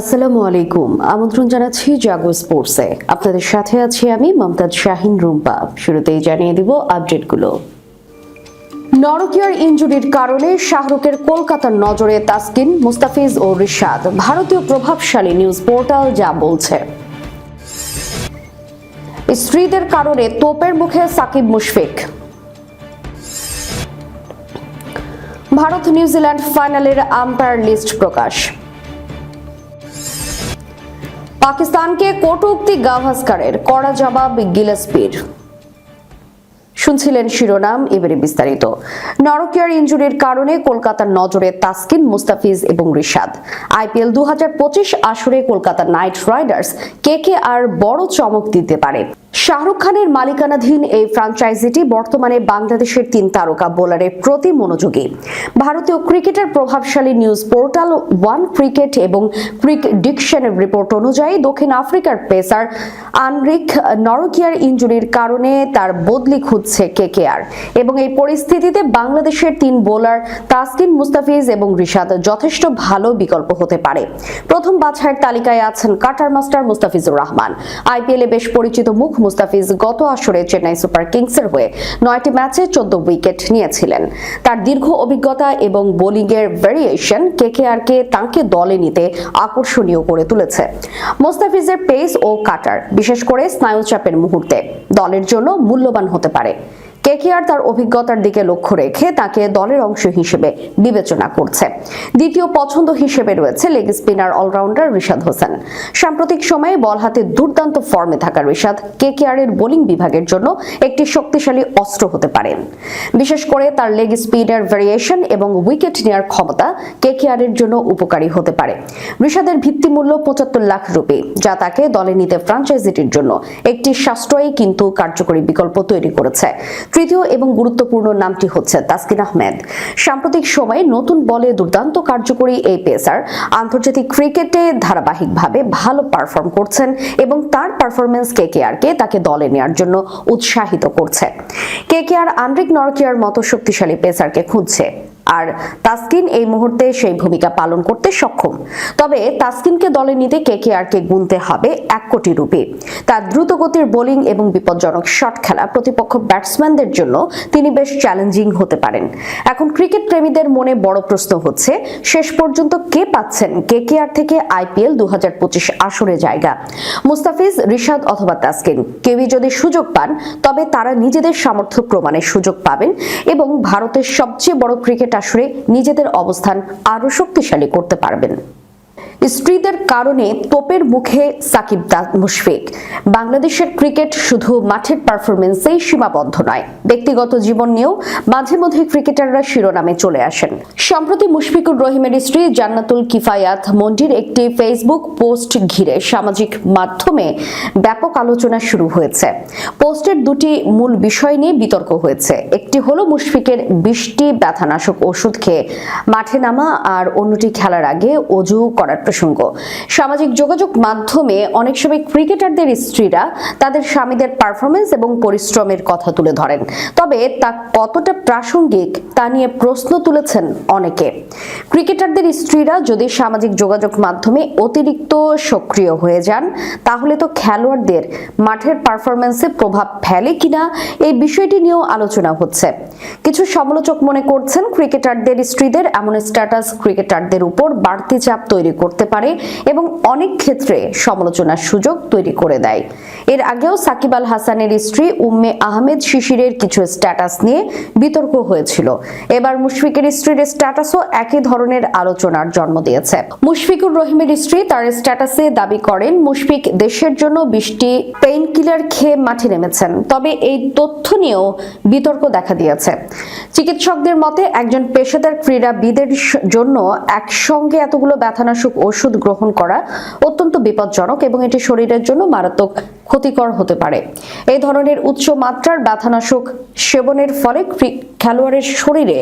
আসসালামু আলাইকুম। আমন্ত্রণ জানাচ্ছি জাগো স্পোর্টসে। আপনাদের সাথে আছি আমি মমতাজ শাহিন রুম্পা। শুরুতেই জানিয়ে দিব আপডেটগুলো। নরকিয়ার ইঞ্জুরির কারণে শাহরুখের কলকাতার নজরে তাসকিন, মুস্তাফিজ ও রিশাদ। ভারতীয় প্রভাবশালী নিউজ পোর্টাল যা বলছে। স্ত্রীদের কারণে তোপের মুখে সাকিব মুশফিক। ভারত নিউজিল্যান্ড ফাইনালের আম্পায়ার লিস্ট প্রকাশ। পাকিস্তানকে কটুক্তি গাভাস্কারের কড়া জবাব গিলাসপির শুনছিলেন শিরোনাম, এবারে বিস্তারিত। নরকিয়ার ইঞ্জুরির কারণে কলকাতার নজরে তাসকিন, মুস্তাফিজ এবং রিশাদ। আইপিএল দু হাজার পঁচিশ আসরে Kolkata Knight Riders K K R বড় চমক দিতে পারে। শাহরুখ খানের মালিকানাধীন এই ফ্রাঞ্চাইজিটি বর্তমানে বাংলাদেশের তিন তারকা বোলারের প্রতি মনোযোগী। ভারতীয় ক্রিকেটের প্রভাবশালী নিউজ পোর্টাল ওয়ান ক্রিকেট এবং ক্রিক ডিকশনের রিপোর্ট অনুযায়ী দক্ষিণ আফ্রিকার পেসার আনরিক নরকিয়ার ইঞ্জুরির কারণে তার বদলি খুঁজছে কেকেআর এবং এই পরিস্থিতিতে বাংলাদেশের তিন বোলার তাসকিন মুস্তাফিজ এবং রিশাদ যথেষ্ট ভালো বিকল্প হতে পারে। প্রথম বাছাইয়ের তালিকায় আছেন কাটার মাস্টার মুস্তাফিজুর রহমান। আইপিএলে বেশ পরিচিত মুখ মুস্তাফিজ গত আসরে চেন্নাই সুপার কিংসের হয়ে নয়টি ম্যাচে চোদ্দ উইকেট নিয়েছিলেন। তার দীর্ঘ অভিজ্ঞতা এবং বোলিংয়ের ভেরিয়েশন কেকেআরকে তাঁকে দলে নিতে আকর্ষণীয় করে তুলেছে। মোস্তাফিজের পেস ও কাটার, বিশেষ করে স্নায়ুচাপের মুহূর্তে, দলের জন্য মূল্যবান হতে পারে। কেকেআর তার অভিজ্ঞতার দিকে লক্ষ্য রেখে তাকে দলের অংশ হিসেবে বিবেচনা করছে। দ্বিতীয় পছন্দ হিসেবে রয়েছে leg spinner allrounder Rishad Hossain. সাম্প্রতিক সময়ে বল হাতে দুর্দান্ত ফর্মে থাকা রিশাদ কেকেআর এর বোলিং বিভাগের জন্য একটি শক্তিশালী অস্ত্র হতে পারেন বিশেষ করে তার লেগ স্পিনের ভেরিয়েশন এবং উইকেট নেওয়ার ক্ষমতা কেকেআর এর জন্য উপকারী হতে পারে। রিশাদের ভিত্তিমূল্য পঁচাত্তর লাখ রুপি, যা তাকে দলে নিতে ফ্রাঞ্চাইজিটির জন্য একটি সাশ্রয়ী কিন্তু কার্যকরী বিকল্প তৈরি করেছে। তৃতীয় এবং গুরুত্বপূর্ণ নামটি হচ্ছে তাসকিন আহমেদ। সাম্প্রতিক সময়ে নতুন বলে দুর্দান্ত কার্যকরী এই পেসার আন্তর্জাতিক ক্রিকেটে ধারাবাহিকভাবে ভালো পারফর্ম করছেন এবং তার পারফরমেন্স কে কেকেআরকে তাকে দলে নেয়ার জন্য উৎসাহিত করছে। কে কেকেআর আন্দ্রিক নরকিয়ার মতো শক্তিশালী পেসারকে খুঁজছে। আর তাসকিন এই মুহূর্তে সেই ভূমিকা পালন করতে সক্ষম। তবে তাসকিনকে দলে নিতে কেকেআরকে গুনতে হবে এক কোটি রুপি। তার দ্রুতগতির বোলিং এবং বিপজ্জনক শট খেলা প্রতিপক্ষ ব্যাটসম্যানদের জন্য তিনি বেশ চ্যালেঞ্জিং হতে পারেন। এখন ক্রিকেট প্রেমীদের মনে বড় প্রশ্ন হচ্ছে, শেষ পর্যন্ত কে পাচ্ছেন কেকেআর থেকে আইপিএল দু আসরে জায়গা? মুস্তাফিজ, রিশাদ অথবা তাসকিন, কেউই যদি সুযোগ পান, তবে তারা নিজেদের সামর্থ্য প্রমাণের সুযোগ পাবেন এবং ভারতের সবচেয়ে বড় ক্রিকেট আসরে নিজেদের অবস্থান আরও শক্তিশালী করতে পারবেন। স্ত্রীদের কারণে তোপের মুখে সাকিব মুশফিক। বাংলাদেশের ক্রিকেট শুধু মাঠের পারফরমেন্সেই সীমাবদ্ধ নয়। ব্যক্তিগত জীবন নিয়েও মাঝে মধ্যে ক্রিকেটাররা শিরোনামে চলে আসেন। সম্প্রতি মুশফিকুর রহিমের স্ত্রী জান্নাতুল কিফায়াত মন্ডির একটি ফেসবুক পোস্ট ঘিরে সামাজিক মাধ্যমে ব্যাপক আলোচনা শুরু হয়েছে। পোস্টের দুটি মূল বিষয় নিয়ে বিতর্ক হয়েছে। একটি হলো মুশফিকের বৃষ্টি, ব্যথানাশক ওষুধ খেয়ে মাঠে নামা আর অন্যটি খেলার আগে অজু করার প্রসঙ্গ। সামাজিক যোগাযোগ মাধ্যমে অনেক সময় ক্রিকেটারদের স্ত্রীরা তাদের স্বামীদের পারফরমেন্স এবং পরিশ্রমের কথা তুলে ধরেন। তবে তা কতটা প্রাসঙ্গিক তা নিয়ে প্রশ্ন তুলেছেন অনেকে। ক্রিকেটারদের স্ত্রীরা যদি সামাজিক যোগাযোগ মাধ্যমে অতিরিক্ত সক্রিয় হয়ে যান, তাহলে তো খেলোয়াড়দের মাঠের পারফরমেন্সে প্রভাব ফেলে কিনা এই বিষয়টি নিয়েও আলোচনা হচ্ছে। কিছু সমালোচক মনে করছেন, ক্রিকেটারদের স্ত্রীদের এমন স্ট্যাটাস ক্রিকেটারদের উপর বাড়তি চাপ তৈরি করতে পারে এবং অনেক ক্ষেত্রে সমালোচনার সুযোগ তৈরি করে দেয়। এর আগেও সাকিব আল হাসানের স্ত্রী উম্মে আহমেদ শিশিরের কিছু স্ট্যাটাস নিয়ে বিতর্ক হয়েছিল। এবার মুশফিকের স্ত্রীর স্ট্যাটাসও একই ধরনের আলোচনার জন্ম দিয়েছে। মুশফিকুর রহিমের স্ত্রী তার স্ট্যাটাসে দাবি করেন, মুশফিক দেশের জন্য বৃষ্টি পেইন কিলার খেয়ে মাঠে নেমেছেন। তবে এই তথ্য নিয়েও বিতর্ক দেখা দিয়েছে। চিকিৎসকদের মতে, একজন পেশাদার ক্রীড়াবিদের জন্য একসঙ্গে এতগুলো ব্যথানাশক ওষুধ গ্রহণ করা অত্যন্ত বিপজ্জনক এবং এটি শরীরের জন্য মারাত্মক ক্ষতিকর হতে পারে। এই ধরনের উচ্চ মাত্রার ব্যথানাশক সেবনের ফলে খেলোয়াড়ের শরীরে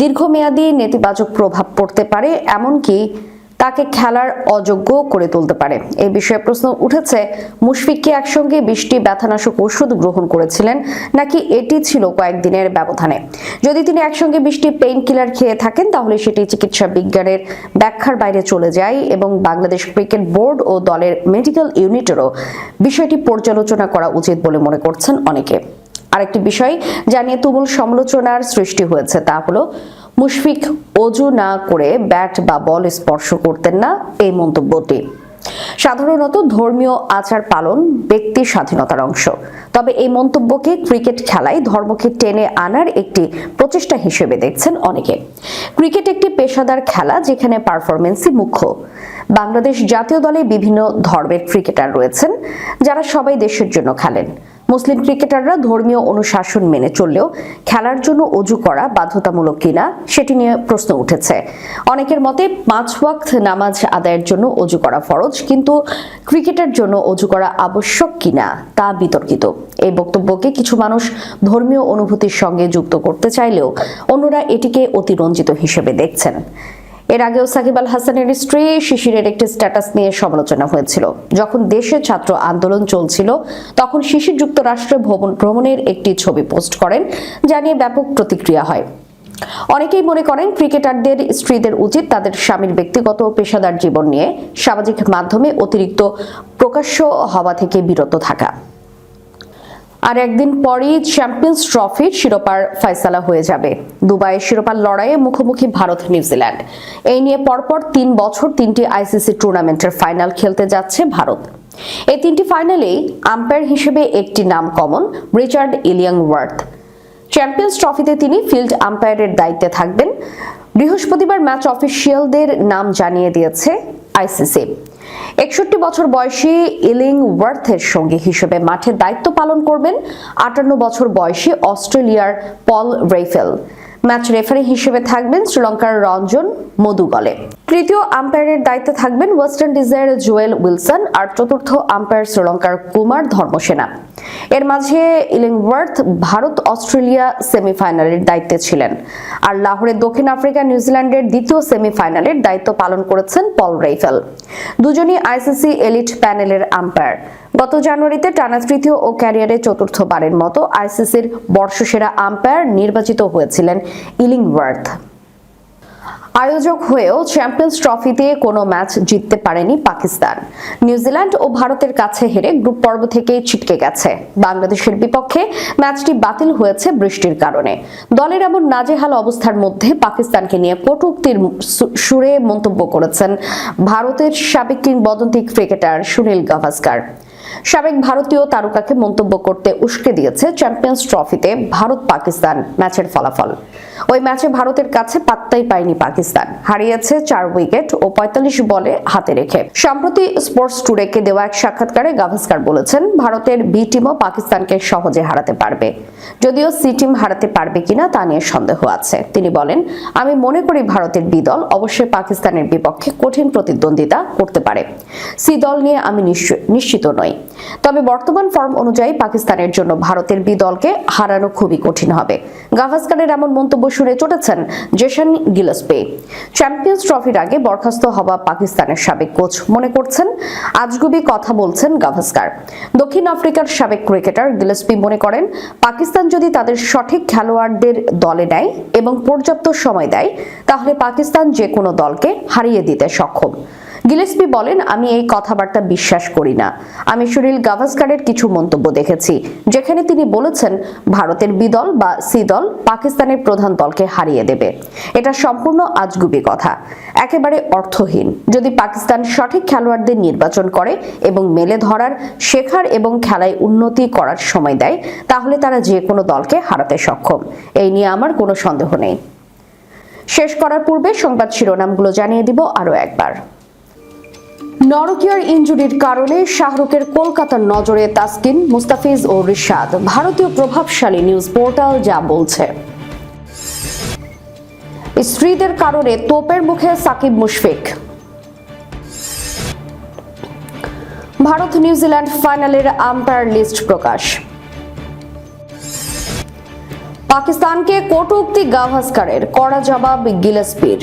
দীর্ঘমেয়াদী নেতিবাচক প্রভাব পড়তে পারে, এমনকি তাকে খেলার অযোগ্য করে তুলতে পারে। এই বিষয়ে প্রশ্ন উঠেছে, মুশফিককে একসঙ্গে বৃষ্টি ব্যথানাশক ওষুধ গ্রহণ করেছিলেন, নাকি এটি ছিল কয়েকদিনের ব্যবধানে? যদি তিনি একসঙ্গে বৃষ্টি পেইন কিলার খেয়ে থাকেন, তাহলে সেটি চিকিৎসা বিজ্ঞানের ব্যাখ্যার বাইরে চলে যায় এবং বাংলাদেশ ক্রিকেট বোর্ড ও দলের মেডিকেল ইউনিটেরও বিষয়টি পর্যালোচনা করা উচিত বলে মনে করছেন অনেকে। আরেকটি বিষয় যা নিয়ে তুমুল সমালোচনার সৃষ্টি হয়েছে, তা হলো মুশফিক অজু না করে ব্যাট বা বল স্পর্শ করতেন না এই মন্তব্যটি। সাধারণত ধর্মীয় আচার পালন ব্যক্তি স্বাধীনতার অংশ। তবে এই মন্তব্যকে ক্রিকেট খেলায় ধর্মকে টেনে আনার একটি প্রচেষ্টা হিসেবে দেখছেন অনেকে। ক্রিকেট একটি পেশাদার খেলা যেখানে পারফরমেন্সই মুখ্য। বাংলাদেশ জাতীয় দলে বিভিন্ন ধর্মের ক্রিকেটার রয়েছেন, যারা সবাই দেশের জন্য খেলেন। মুসলিম ক্রিকেটাররা ধর্মীয় অনুশাসন মেনে চললেও খেলার জন্য অজু করা বাধ্যতামূলক কিনা সেটি নিয়ে প্রশ্ন উঠেছে। অনেকের মতে পাঁচ ওয়াক্ত নামাজ আদায়ের জন্য অজু করা ফরজ, কিন্তু ক্রিকেটের জন্য অজু করা আবশ্যক কিনা তা বিতর্কিত। এই বক্তব্যকে কিছু মানুষ ধর্মীয় অনুভূতির সঙ্গে যুক্ত করতে চাইলেও অন্যরা এটিকে অতিরঞ্জিত হিসেবে দেখছেন। এর আগেও সাকিব আল হাসানের স্ত্রী শিশিরের একটি স্ট্যাটাস নিয়ে সমালোচনা হয়েছিল। যখন দেশে ছাত্র আন্দোলন চলছিল, তখন শিশির যুক্তরাষ্ট্রে ভ্রমণ ভ্রমণের একটি ছবি পোস্ট করেন, যা নিয়ে ব্যাপক প্রতিক্রিয়া হয়। অনেকেই মনে করেন ক্রিকেটারদের স্ত্রীদের উচিত তাদের স্বামীর ব্যক্তিগত ও পেশাদার জীবন নিয়ে সামাজিক মাধ্যমে অতিরিক্ত প্রকাশ্য হওয়া থেকে বিরত থাকা। আর একদিন পরেই চ্যাম্পিয়ন্স ট্রফির শিরোপার ফয়সালা হয়ে যাবে। দুবাইয়ের শিরোপার লড়াইয়ে মুখোমুখি ভারত, নিউজিল্যান্ড। এই নিয়ে পরপর তিন বছর তিনটি আইসিসি টুর্নামেন্টের ফাইনাল খেলতে যাচ্ছে ভারত। এই তিনটি ফাইনালেই আম্পায়ার হিসেবে একটি নাম common, Richard Illingworth champions ট্রফিতে তিনি ফিল্ড আম্পায়ারের দায়িত্বে থাকবেন। বৃহস্পতিবার ম্যাচ অফিসিয়ালদের নাম জানিয়ে দিয়েছে আইসিসি। একষট্টি বছর বয়সী ইলিং ওয়ার্থের সঙ্গী হিসেবে মাঠে দায়িত্ব পালন করবেন আটান্ন বছর বয়সী অস্ট্রেলিয়ার পল রেফেল ম্যাচ রেফারি হিসেবে থাকবেন শ্রীলঙ্কার রঞ্জন মধুগলে। তৃতীয় আম্পায়ারের দায়িত্বে থাকবেন ওয়েস্টার্ন ইন্ডিজের জুয়েল উইলসন আর চতুর্থ আম্পায়ার শ্রীলঙ্কার কুমার ধর্মসেনা। এর মাঝে ইলিংওয়ার্থ ভারত অস্ট্রেলিয়া সেমিফাইনালের দায়িত্বে ছিলেন। আর লাহোরে দক্ষিণ আফ্রিকা নিউজিল্যান্ডের দ্বিতীয় সেমিফাইনালের দায়িত্ব পালন করেছেন পল রেইফেল। দুজনই আইসিসি এলিট প্যানেলের আম্পায়ার। গত জানুয়ারিতে টানা তৃতীয় ও ক্যারিয়ারে চতুর্থবারের মতো আইসিসির বর্ষসেরা আম্পায়ার নির্বাচিত হয়েছিলেন ইলিংওয়ার্থ। আয়োজক হয়েও চ্যাম্পিয়ন্স ট্রফিতে কোনো ম্যাচ জিততে পারেনি পাকিস্তান। নিউজিল্যান্ড ও ভারতের কাছে হেরে গ্রুপ পর্ব থেকেই ছিটকে গেছে। বাংলাদেশের বিপক্ষে ম্যাচটি বাতিল হয়েছে বৃষ্টির কারণে। দলের এমন নাজেহাল অবস্থার মধ্যে পাকিস্তানকে নিয়ে কটুক্তির সুরে মন্তব্য করেছেন ভারতের সাবেক কিংবদন্তি ক্রিকেটার সুনীল গাভাস্কার। সাবেক ভারতীয় তারকাকে মন্তব্য করতে উস্কে দিয়েছে চ্যাম্পিয়ন্স ট্রফিতে ভারত পাকিস্তান ম্যাচের ফলাফল। ওই ম্যাচে ভারতের কাছে পাত্তাই পায়নি পাকিস্তান। হারিয়েছে চার উইকেট ও পঁয়তাল্লিশ বলে হাতে রেখে। সম্প্রতি স্পোর্টস টুডেকে দেওয়া এক সাক্ষাৎকারে গাভাস্কার বলেছেন, ভারতের বি টিমও পাকিস্তানকে সহজে হারাতে পারবে। যদিও সি টিম হারাতে পারবে কিনা তা নিয়ে সন্দেহ আছে। তিনি বলেন, আমি মনে করি ভারতের বি দল অবশ্যই পাকিস্তানের বিপক্ষে কঠিন প্রতিদ্বন্দ্বিতা করতে পারে। সি দল নিয়ে আমি নিশ্চিত নই। তবে বর্তমান ফর্ম অনুযায়ী পাকিস্তানের জন্য ভারতের বি দলকে হারানো খুবই কঠিন হবে। গাভাস্কারের এমন মন্তব্য শুনে চটেছেন জেসন গিলসপে চ্যাম্পিয়ন্স ট্রফির আগে বরখাস্ত হওয়া পাকিস্তানের সাবেক কোচ মনে করছেন, আজগুবি কথা বলছেন গাভাস্কার। দক্ষিণ আফ্রিকার সাবেক ক্রিকেটার গিলসপি মনে করেন, পাকিস্তান যদি তাদের সঠিক খেলোয়াড়দের দলে নেয় এবং পর্যাপ্ত সময় দেয়, তাহলে পাকিস্তান যে কোনো দলকে হারিয়ে দিতে সক্ষম। গিলেসপি বলেন, আমি এই কথাবার্তা বিশ্বাস করি না। আমি সুনীল গাভাস্কারের কিছু মন্তব্য দেখেছি, যেখানে তিনি বলেছেন, ভারতের বিদল বা সি দল পাকিস্তানের প্রধান দলকে হারিয়ে দেবে। এটা সম্পূর্ণ আজগুবি কথা। একেবারে অর্থহীন। যদি পাকিস্তান সঠিক খেলোয়াড়দের নির্বাচন করে এবং মেলে ধরার, শেখার এবং খেলায় উন্নতি করার সময় দেয়, তাহলে তারা যে কোনো দলকে হারাতে সক্ষম। এই নিয়ে আমার কোনো সন্দেহ নেই। শেষ করার পূর্বে সংবাদ শিরোনামগুলো জানিয়ে দিব আরও একবার। নরকিয়ার ইঞ্জুরির কারণে শাহরুখের কলকাতার নজরে তাসকিন, মুস্তাফিজ ও রিশাদ। ভারতীয় প্রভাবশালী নিউজ পোর্টাল যা বলছে। স্ত্রীদের কারণে তোপের মুখে সাকিব মুশফিক। ভারত নিউজিল্যান্ড ফাইনালের আম্পায়ার লিস্ট প্রকাশ। পাকিস্তানকে কটূক্তি গাভাস্কারের, কড়া জবাব গিলেসপির।